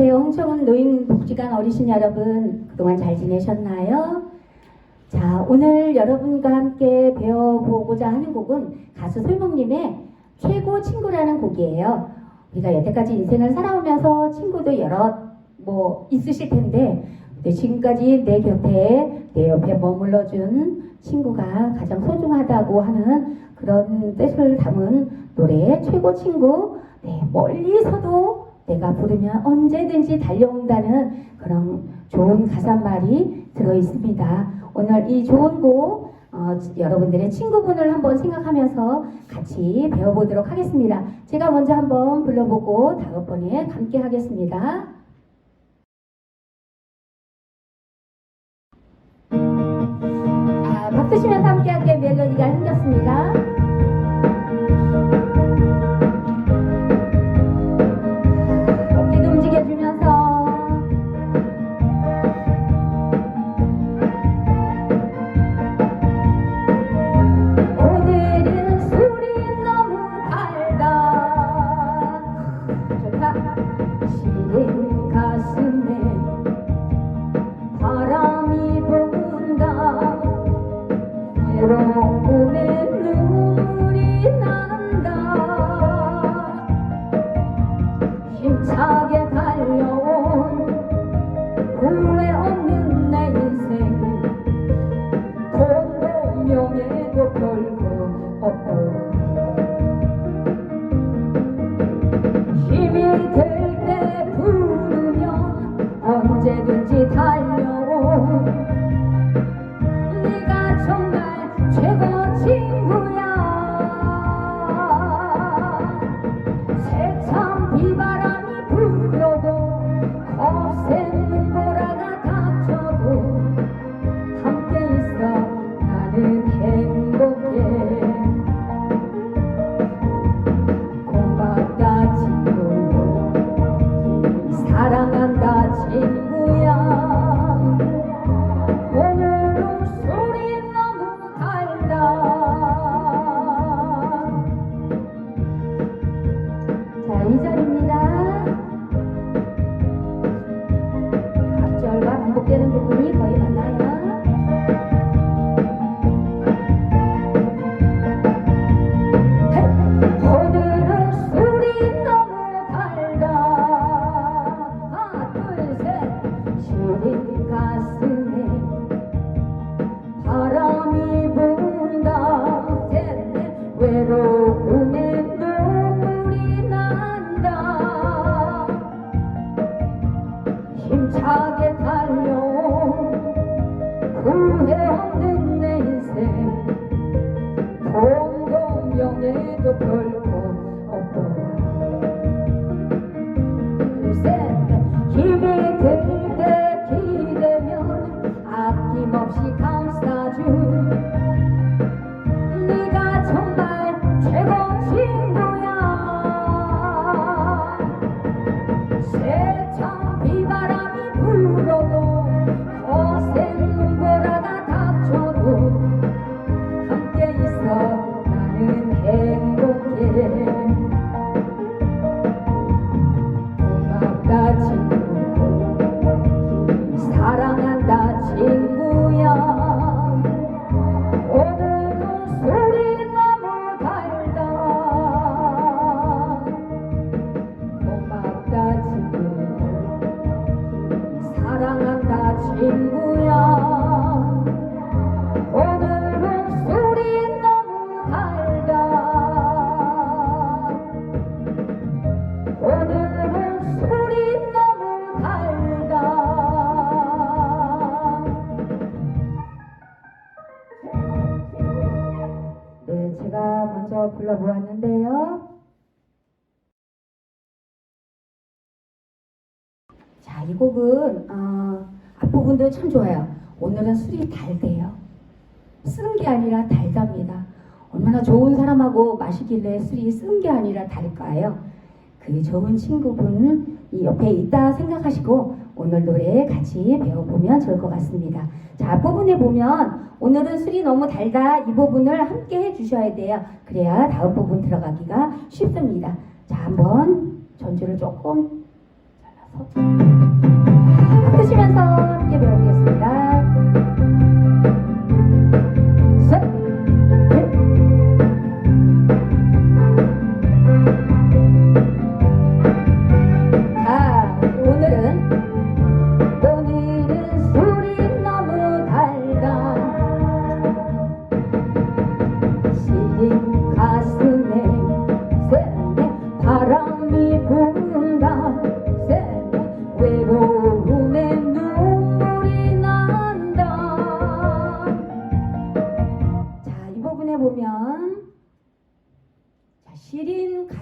안녕하세요. 홍천은 노인복지관 어르신 여러분, 그동안 잘 지내셨나요? 자, 오늘 여러분과 함께 배워보고자 하는 곡은 가수 솔목님의 최고 친구라는 곡이에요. 우리가 여태까지 인생을 살아오면서 친구도 여러 뭐 있으실 텐데, 지금까지 내 곁에 내 옆에 머물러준 친구가 가장 소중하다고 하는 그런 뜻을 담은 노래 최고 친구 네, 멀리서도 내가 부르면 언제든지 달려온다는 그런 좋은 가사말이 들어 있습니다. 오늘 이 좋은 곡 어, 여러분들의 친구분을 한번 생각하면서 같이 배워보도록 하겠습니다. 제가 먼저 한번 불러보고 다음번에 함께 하겠습니다. 아, 박수 치면서 함께 할게 멜로디가 생겼습니다. 최 어, 앞부분도 참 좋아요. 오늘은 술이 달대요. 쓰는 게 아니라 달답니다. 얼마나 좋은 사람하고 마시길래 술이 쓴 게 아니라 달까요? 그 좋은 친구분 이 옆에 있다 생각하시고 오늘 노래 같이 배워보면 좋을 것 같습니다. 자, 앞부분에 보면 오늘은 술이 너무 달다 이 부분을 함께 해주셔야 돼요. 그래야 다음 부분 들어가기가 쉽습니다. 자, 한번 전주를 조금 잘라서. 치면서 함께 배우겠습니다.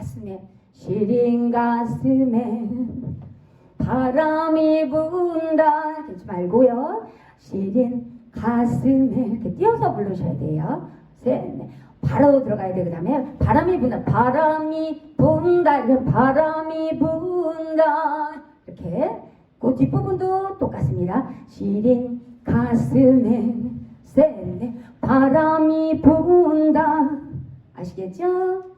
가슴에 시린 가슴에. 바람이 분다. 그러지 말고요. 시린 가슴에. 이렇게 띄어서 부르셔야 돼요. 셋 넷. 바로 들어가야 돼 그다음에. 바람이 분다. 바람이 분다. 이렇게 바람이 분다. 이렇게. 그 뒷부분도 똑같습니다. 시린 가슴에. 셋넷. 바람이 분다. 아시겠죠?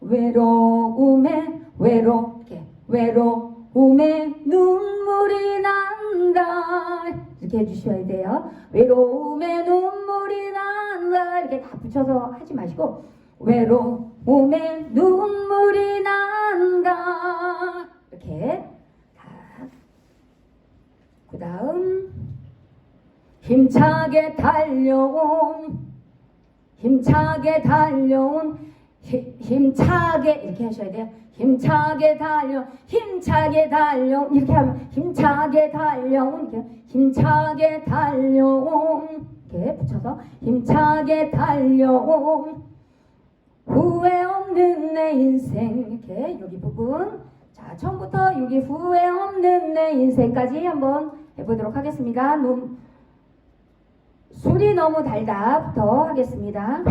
외로움에 외롭게 외로움에 눈물이 난다. 이렇게 해주셔야 돼요. 외로움에 눈물이 난다. 이렇게 다 붙여서 하지 마시고 외로움에 눈물이 난다. 이렇게 그 다음 힘차게 달려온 힘차게 달려온 힘- 힘차게 이렇게 하셔야 돼요. 힘차게 달려 힘차게 달려 이렇게 하면 힘차게 달려온 이렇게 힘차게 달려온 이렇게 붙여서 힘차게 달려온 후회 없는 내 인생 이렇게 여기 부분 자 처음부터 여기 후회 없는 내 인생까지 한번 해보도록 하겠습니다. 눈 술이 너무 달다부터 하겠습니다.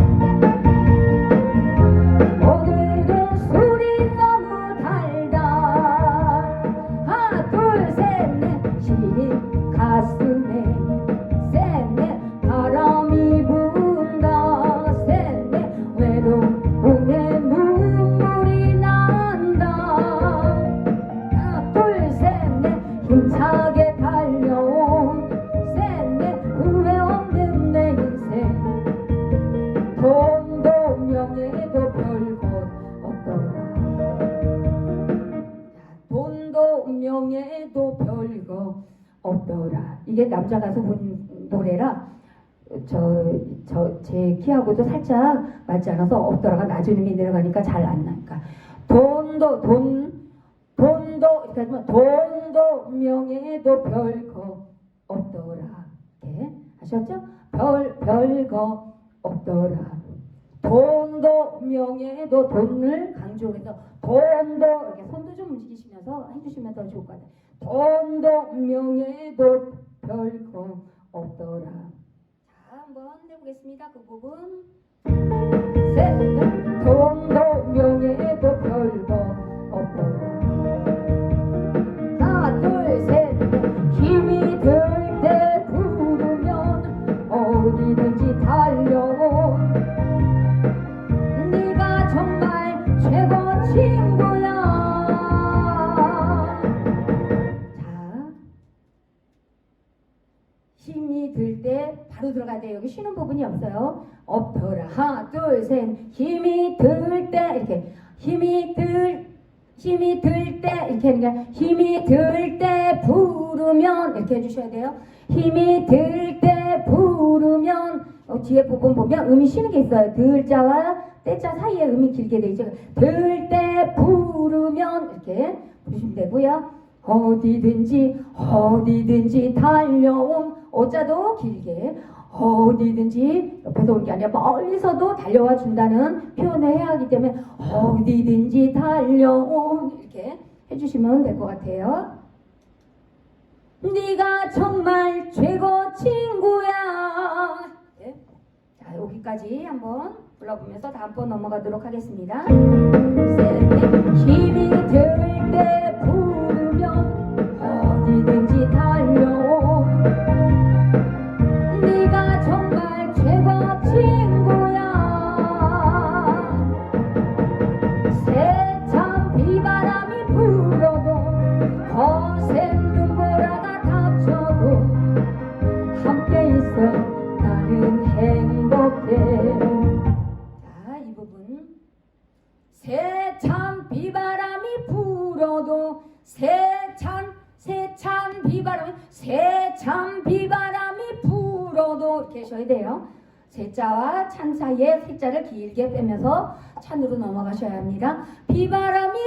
없더라 이게 남자 가수 분 노래라 저 저 제 키하고도 살짝 맞지 않아서 없더라가 나중에 내려가니까 잘 안 나니까 돈도 돈 돈도 하면 돈도 명예도 별거 없더라 이렇게 아셨죠? 별 별거 없더라. 돈도 명예도 돈을 강조해서 돈도 이렇게 손도 좀 움직이시면서 해주시면 더 좋을 것 같아요. 돈도 명예도 별거 없더라. 자, 한번 해보겠습니다. 그 부분. 셋, 넷. 돈도 명예도 별거 없더라. 하나, 둘, 셋, 넷. 힘이 들 힘이 들 때 바로 들어가야 돼요 여기 쉬는 부분이 없어요 없더라 하나 둘 셋 힘이 들 때 이렇게 힘이 들 힘이 들 때 이렇게 게 힘이 들 때 부르면 이렇게 해주셔야 돼요. 힘이 들 때 부르면 어, 뒤에 부분 보면 음이 쉬는 게 있어요. 들자와 때자 사이에 음이 길게 돼 있죠. 들 때 부르면 이렇게 부르시면 되고요. 어디든지 어디든지 달려온 어자도 길게 어디든지 옆에서 온 게 아니라 멀리서도 달려와 준다는 표현을 해야 하기 때문에 어디든지 달려온 이렇게 해주시면 될 것 같아요. 네가 정말 최고 친구야. 네. 자 여기까지 한번 불러보면서 다음 번 넘어가도록 하겠습니다. 힘이 들 때 부르면 어디든지 달려온 네 사이에 세자를 길게 빼면서 찬으로 넘어가셔야 합니다. 비바람이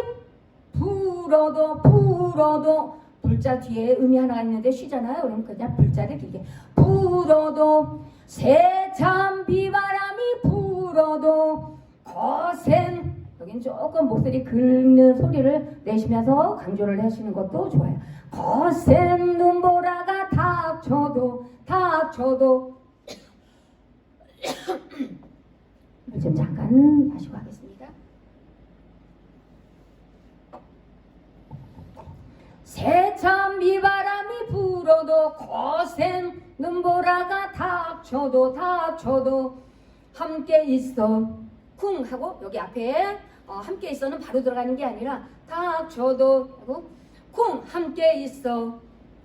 불어도 불어도 불자 뒤에 음이 하나가 있는데 쉬잖아요. 그럼 그냥 불자를 길게 불어도 세찬 비바람이 불어도 거센 여긴 조금 목소리 긁는 소리를 내시면서 강조를 하시는 것도 좋아요. 거센 눈보라가 닥쳐도 닥쳐도 좀 잠깐 마시고 하겠습니다. 세찬 비바람이 불어도 거센 눈보라가 닥쳐도 닥쳐도 함께 있어. 쿵 하고 여기 앞에 어, 함께 있어는 바로 들어가는 게 아니라 닥쳐도 하고 쿵 함께 있어.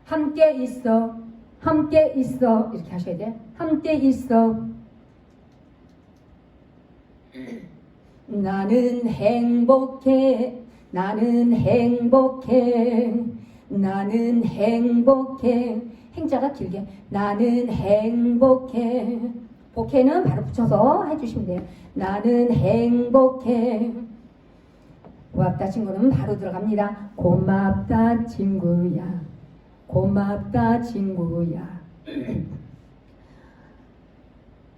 함께 있어. 함께 있어. 이렇게 하셔야 돼 함께 있어 나는 행복해. 나는 행복해. 나는 행복해. 행자가 길게. 나는 행복해. 복해는 바로 붙여서 해주시면 돼요. 나는 행복해. 고맙다 친구는. 바로 들어갑니다. 고맙다 친구야. 고맙다 친구야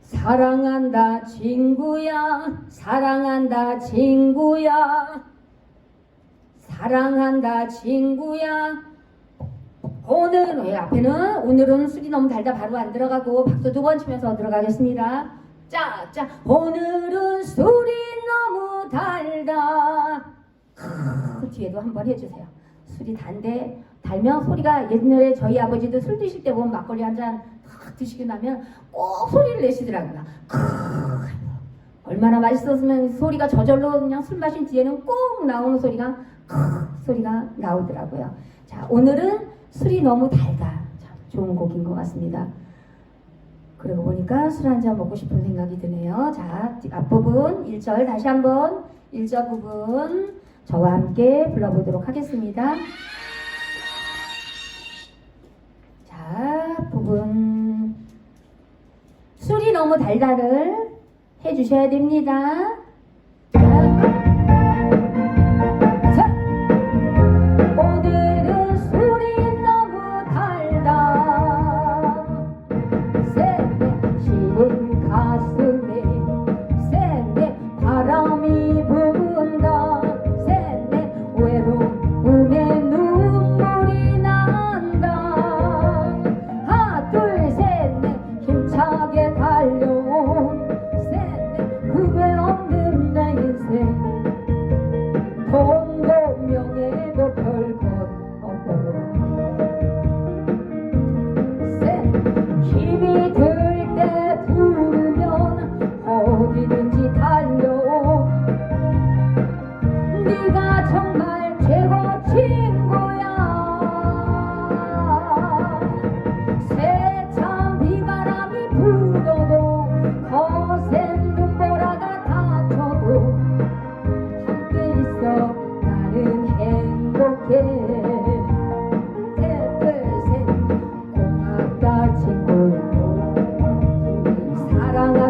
사랑한다 친구야. 사랑한다 친구야. 사랑한다 친구야. 오늘 왜 앞에는 오늘은 술이 너무 달다 바로 안 들어가고 박수 두 번 치면서 들어가겠습니다. 짜짜 오늘은 술이 너무 달다. 크, 뒤에도 한번 해주세요. 술이 단데 달면 소리가 옛날에 저희 아버지도 술 드실 때 보면 막걸리 한잔 드시고 나면 꼭 소리를 내시더라고요. 크 얼마나 맛있었으면 소리가 저절로 그냥 술 마신 뒤에는 꼭 나오는 소리가 크 소리가 나오더라고요. 자 오늘은 술이 너무 달다. 참 좋은 곡인 것 같습니다. 그러고 보니까 술 한 잔 먹고 싶은 생각이 드네요. 자 앞부분 1절 다시 한번 1절 부분 저와 함께 불러보도록 하겠습니다. 너무 달달을 해주셔야 됩니다.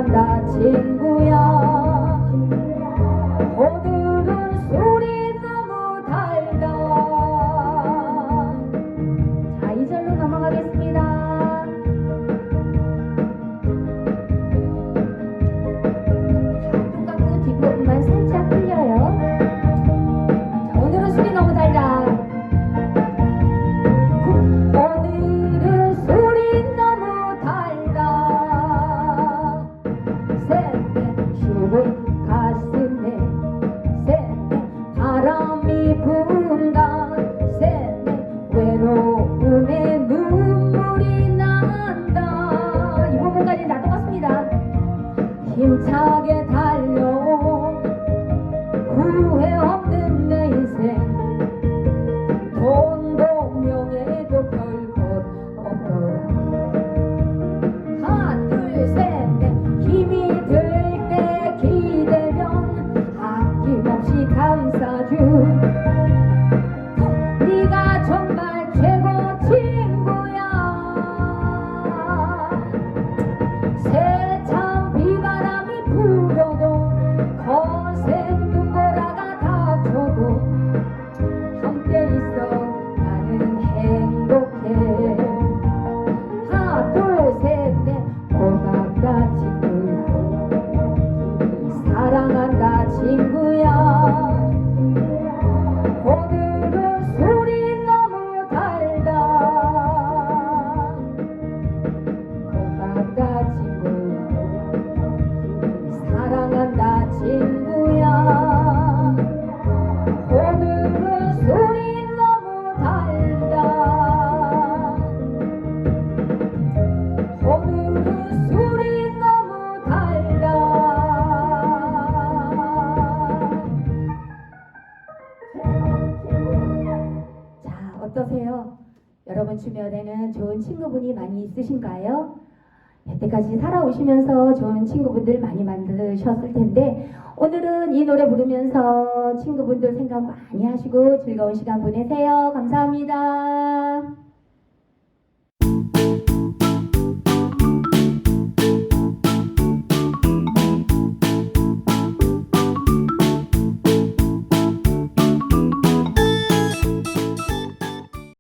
만나 친구. Castro. you. 어떠세요? 여러분 주변에는 좋은 친구분이 많이 있으신가요? 여태까지 살아오시면서 좋은 친구분들 많이 만드셨을 텐데 오늘은 이 노래 부르면서 친구분들 생각 많이 하시고 즐거운 시간 보내세요. 감사합니다.